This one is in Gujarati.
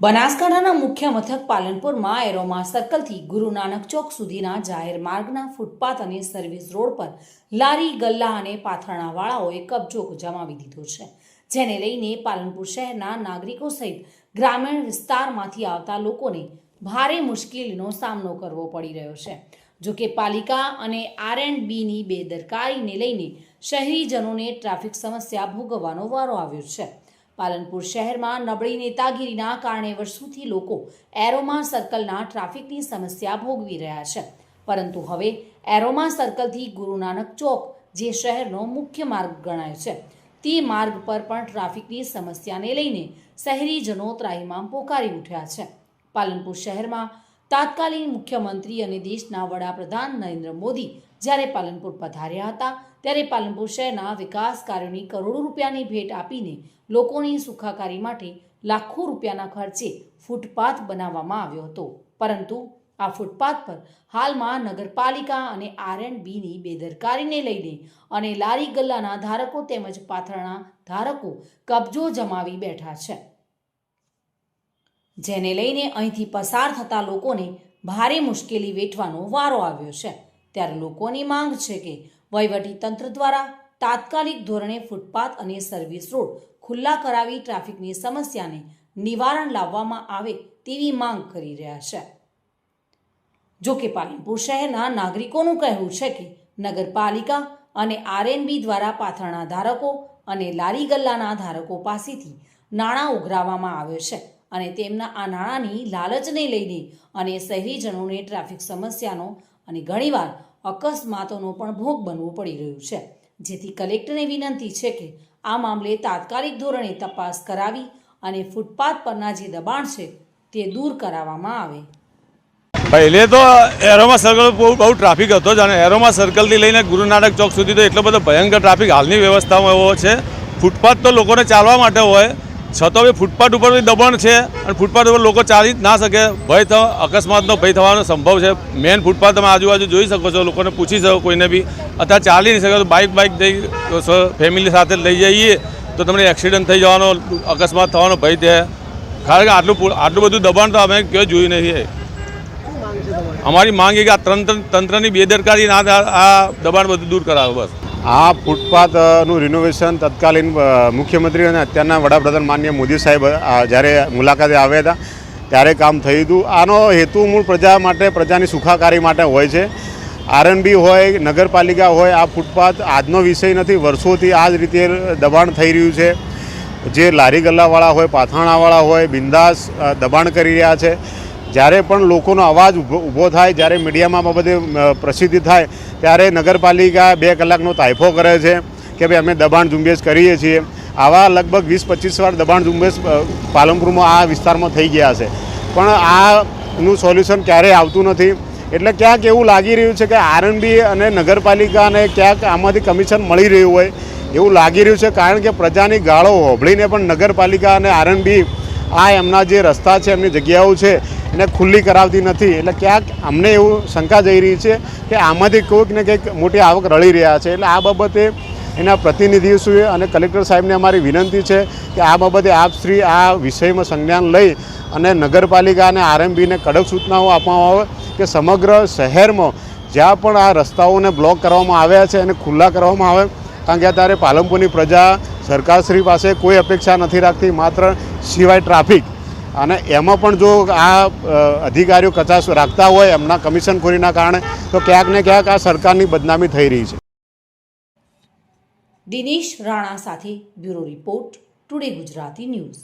બનાસકાંઠાના મુખ્ય મથક પાલનપુરમાં એરોમા સર્કલથી ગુરુ નાનક ચોક સુધીના જાહેર માર્ગના ફૂટપાથ અને સર્વિસ રોડ પર લારી, ગલ્લા અને પાથરણાવાળાઓએ કબજો જમાવી દીધો છે. જેને લઈને પાલનપુર શહેરના નાગરિકો સહિત ગ્રામીણ વિસ્તારમાંથી આવતા લોકોને ભારે મુશ્કેલીનો સામનો કરવો પડી રહ્યો છે. જો કે પાલિકા અને આર એન્ડ બીની બેદરકારીને લઈને શહેરીજનોને ટ્રાફિક સમસ્યા ભોગવવાનો વારો આવ્યો છે. પાલનપુર શહેરમાં નબળી નેતાગીરીના કારણે વર્ષોથી લોકો એરોમા સર્કલના ટ્રાફિકની સમસ્યા ભોગવી રહ્યા છે. પરંતુ હવે એરોમા સર્કલથી ગુરુ નાનક ચોક, જે શહેરનો મુખ્ય માર્ગ ગણાય છે, તે માર્ગ પર પણ ટ્રાફિકની સમસ્યાને લઈને શહેરીજનો ત્રાહિમામ પોકારી ઉઠ્યા છે. પાલનપુર શહેરમાં તાત્કાલિક મુખ્યમંત્રી અને દેશના વડાપ્રધાન નરેન્દ્ર મોદી જ્યારે પાલનપુર પધાર્યા હતા ત્યારે પાલનપુર શહેરના વિકાસ કાર્યોની કરોડો રૂપિયાની ભેટ આપીને લોકોની સુખાકારી માટે લાખો રૂપિયાના ખર્ચે ફૂટપાથ બનાવવામાં આવ્યો હતો. પરંતુ આ ફૂટપાથ પર હાલમાં નગરપાલિકા અને આર એન્ડ બીની બેદરકારીને લઈને અને લારી ગલ્લાના ધારકો તેમજ પાથરણા ધારકો કબજો જમાવી બેઠા છે. જેને લઈને અહીંથી પસાર થતા લોકોને ભારે મુશ્કેલી વેઠવાનો વારો આવ્યો છે. ત્યારે લોકોની માંગ છે કે તંત્ર દ્વારા તાત્કાલિક ધોરણે ફૂટપાથ અને સર્વિસ રોડ ખુલ્લા કરાવી ટ્રાફિકની સમસ્યાને નિવારણ લાવવામાં આવે તેવી માંગ કરી રહ્યા છે. જો કે પાલનપુર શહેરના નાગરિકોનું કહેવું છે કે નગરપાલિકા અને આરએનબી દ્વારા પાથરણા ધારકો અને લારી ગલ્લાના ધારકો પાસેથી નાણાં ઉઘરાવવામાં આવે છે અને તેમના આ નાણાંની લાલચને લઈને અને શહેરીજનોને ટ્રાફિક સમસ્યાનો અને ઘણીવાર અકસ્માતોનો પણ ભોગ બનવું પડી રહ્યું છે. જેથી કલેક્ટરને વિનંતી છે કે આ મામલે તાત્કાલિક ધોરણે તપાસ કરાવી અને ફૂટપાથ પરના જે દબાણ છે તે દૂર કરાવવામાં આવે. પહેલે તો એરોમા સર્કલ બહુ બહુ ટ્રાફિક હતો જ અને એરોમા સર્કલથી લઈને ગુરુ નાનક ચોક સુધી તો એટલો બધો ભયંકર ટ્રાફિક હાલની વ્યવસ્થામાં એવો છે. ફૂટપાથ તો લોકોને ચાલવા માટે હોય છતાં બી ફૂટપાથ ઉપર બી દબાણ છે અને ફૂટપાથ ઉપર લોકો ચાલી જ ના શકે. ભય થવા, અકસ્માતનો ભય થવાનો સંભવ છે. મેન ફૂટપાથ તમે આજુબાજુ જોઈ શકો છો, લોકોને પૂછી શકો, કોઈને બી. અત્યારે ચાલી નહીં શકે તો બાઇક બાઇક જઈ ફેમિલી સાથે લઈ જઈએ તો તમને એક્સિડન્ટ થઈ જવાનો, અકસ્માત થવાનો ભય છે. કારણ કે આટલું આટલું બધું દબાણ તો અમે ક્યાંય જોયું નથી અમારી માંગ એ કે આ તંત્ર, તંત્રની બેદરકારી ના આ દબાણ બધું દૂર કરાવો બસ. આ ફૂટપાથનું રિનોવેશન તત્કાલીન મુખ્યમંત્રી અને અત્યારના વડાપ્રધાન માન્ય મોદી સાહેબ જ્યારે મુલાકાતે આવ્યા હતા, ત્યારે કામ થયું હતું. આનો હેતુ મૂળ પ્રજા માટે, પ્રજાની સુખાકારી માટે હોય છે. આરએનબી હોય, નગરપાલિકા હોય, આ ફૂટપાથ આજનો વિષય નથી. વર્ષોથી આ જ રીતે દબાણ થઈ રહ્યું છે. જે લારી ગલ્લાવાળા હોય, પાથાણાવાળા હોય, બિંદાસ દબાણ કરી રહ્યા છે. જ્યારે પણ લોકોનો અવાજ ઊભો થાય, જ્યારે મીડિયામાં બધે પ્રસિદ્ધિ થાય, ત્યારે નગરપાલિકા બે કલાકનો તાયફો કરે છે કે ભાઈ અમે દબાણ ઝુંબેશ કરીએ છીએ. આવા લગભગ વીસ પચીસ વાર દબાણ ઝુંબેશ પાલનપુરમાં આ વિસ્તારમાં થઈ ગયા છે. પણ આનું સોલ્યુશન ક્યારેય આવતું નથી. એટલે ક્યાંક એવું લાગી રહ્યું છે કે આરએનબી અને નગરપાલિકાને ક્યાંક આમાંથી કમિશન મળી રહ્યું હોય. એવું લાગી રહ્યું છે કારણ કે પ્રજાની ગાળો હોભળીને પણ નગરપાલિકા અને આરએનબી આ એમના જે રસ્તા છે, એમની જગ્યાઓ છે એને ખુલ્લી કરાવતી નથી. એટલે ક્યાંક અમને એવું શંકા જઈ રહી છે કે આમાંથી કોઈક ને કંઈક મોટી આવક રળી રહ્યા છે. એટલે આ બાબતે એના પ્રતિનિધિશ્રીએ અને કલેક્ટર સાહેબને અમારી વિનંતી છે કે આ બાબતે આપ શ્રી આ વિષયમાં સંજ્ઞાન લઈ અને નગરપાલિકા અને આરએમબીને કડક સૂચનાઓ આપવામાં આવે કે સમગ્ર શહેરમાં જ્યાં પણ આ રસ્તાઓને બ્લોક કરવામાં આવ્યા છે એને ખુલ્લા કરવામાં આવે, કારણ કે અત્યારે પાલનપુરની પ્રજા સરકારશ્રી પાસે કોઈ અપેક્ષા નથી રાખતી, માત્ર સિવાય ટ્રાફિક. અને એમાં પણ જો આ અધિકારીઓ કચાશ રાખતા હોય, એમના કમિશનખોરીના કારણે, તો ક્યાંક ને ક્યાંક આ સરકારની બદનામી થઈ રહી છે. દિનેશ રાણા સાથે bureau report, today Gujarati news.